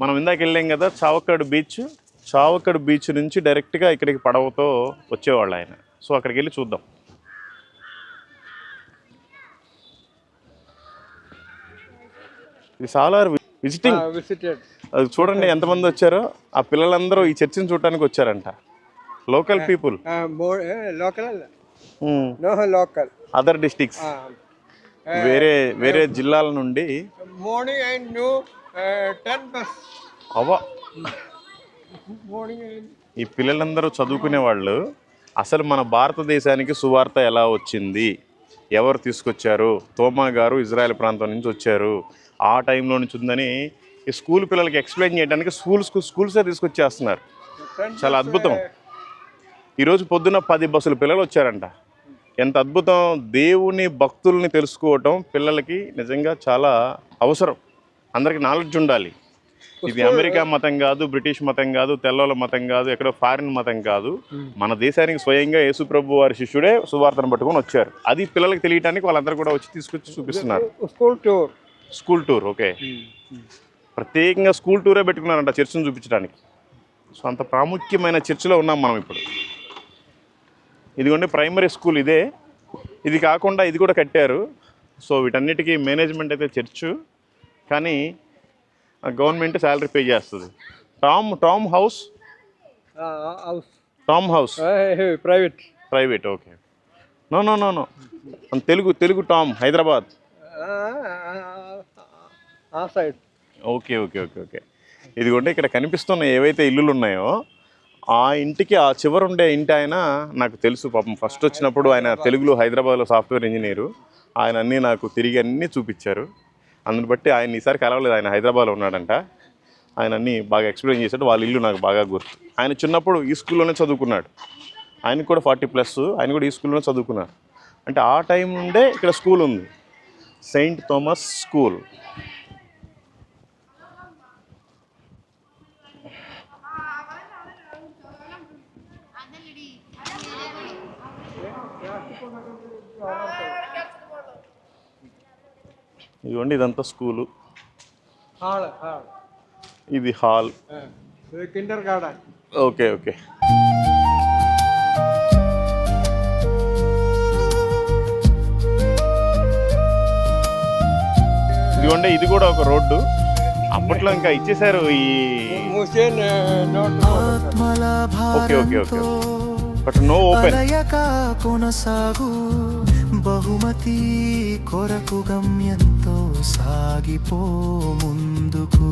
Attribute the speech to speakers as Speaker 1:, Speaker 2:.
Speaker 1: మనం ఇందాక వెళ్ళాం కదా చావక్కడు బీచ్. చావక్కడు బీచ్ నుంచి డైరెక్ట్గా ఇక్కడికి పడవతో వచ్చేవాళ్ళు ఆయన. సో అక్కడికి వెళ్ళి చూద్దాం. ఇది చాలా విజిటింగ్. అది చూడండి ఎంతమంది వచ్చారో. ఆ పిల్లలందరూ ఈ చర్చిని చూడటానికి వచ్చారంట. Local people
Speaker 2: local
Speaker 1: other districts వేరే వేరే జిల్లాల నుండి
Speaker 2: మార్నింగ్ అండ్ టెన్
Speaker 1: అవ్వ. ఈ పిల్లలందరూ చదువుకునే వాళ్ళు అసలు మన భారతదేశానికి సువార్త ఎలా వచ్చింది? ఎవరు తీసుకొచ్చారు? తోమా గారు ఇజ్రాయెల్ ప్రాంతం నుంచి వచ్చారు. ఆ టైంలో నుంచి ఉందని ఈ స్కూల్ పిల్లలకి ఎక్స్ప్లెయిన్ చేయడానికి స్కూల్స్ స్కూల్సే తీసుకొచ్చేస్తున్నారు. చాలా అద్భుతం. ఈరోజు పొద్దున్న పది బస్సులు పిల్లలు వచ్చారంట. ఎంత అద్భుతం. దేవుని భక్తుల్ని తెలుసుకోవటం పిల్లలకి నిజంగా చాలా అవసరం. అందరికి నాలెడ్జ్ ఉండాలి. ఇది అమెరికా మతం కాదు బ్రిటిష్ మతం కాదు తెల్లోల మతం కాదు ఎక్కడో ఫారిన్ మతం కాదు. మన దేశానికి స్వయంగా యేసు ప్రభు వారి శిష్యుడే సువార్తను పట్టుకొని వచ్చారు. అది పిల్లలకి తెలియటానికి వాళ్ళందరూ కూడా వచ్చి తీసుకొచ్చి చూపిస్తున్నారు.
Speaker 2: School tour
Speaker 1: school tour okay ప్రత్యేకంగా స్కూల్ టూరే పెట్టుకున్నారంట చర్చిని చూపించడానికి. సో అంత ప్రాముఖ్యమైన చర్చిలో ఉన్నాం మనం ఇప్పుడు. ఇదిగోండి ప్రైమరీ స్కూల్ ఇదే. ఇది కాకుండా ఇది కూడా కట్టారు. సో వీటన్నిటికీ మేనేజ్మెంట్ అయితే చర్చు. కానీ గవర్నమెంట్ శాలరీ పే చేస్తుంది. Tom Tom house?
Speaker 2: House.
Speaker 1: Tom house?
Speaker 2: Private.
Speaker 1: Private okay. No no no no. Telugu Telugu Tom Hyderabad.
Speaker 2: ఆ side.
Speaker 1: Okay okay okay okay. ఇదిగోండి ఇక్కడ కనిపిస్తున్న ఏవైతే ఇల్లులు ఉన్నాయో ఆ ఇంటికి ఆ చివర ఉండే ఇంటి ఆయన నాకు తెలుసు. పాపం ఫస్ట్ వచ్చినప్పుడు ఆయన తెలుగులో హైదరాబాద్లో సాఫ్ట్వేర్ ఇంజనీరు. ఆయన అన్నీ నాకు తిరిగి అన్నీ చూపించారు. అందుని బట్టి ఆయన ఈసారి కలవలేదు. ఆయన హైదరాబాద్లో ఉన్నాడంట. ఆయన అన్నీ బాగా ఎక్స్ప్లెయిన్ చేశాడు. వాళ్ళ ఇల్లు నాకు బాగా గుర్తు. ఆయన చిన్నప్పుడు ఈ స్కూల్లోనే చదువుకున్నాడు. ఆయనకు కూడా ఫార్టీ ప్లస్. ఆయన కూడా ఈ స్కూల్లోనే చదువుకున్నారు అంటే ఆ టైం నుండే ఇక్కడ స్కూల్ ఉంది. Saint Thomas school. ఇదిగోండి ఇదంతా స్కూలు.
Speaker 2: Hall hall.
Speaker 1: ఇది hall.
Speaker 2: Kinder garden.
Speaker 1: Okay okay. ఇదిగోండి ఇది కూడా ఒక రోడ్డు. అప్పట్లో ఇంకా ఇచ్చేసారు ఈ okay okay okay. But no open.
Speaker 3: కొనసాగు. బహుమతి కొరకు గమ్యంతో సాగిపో ముందుకు.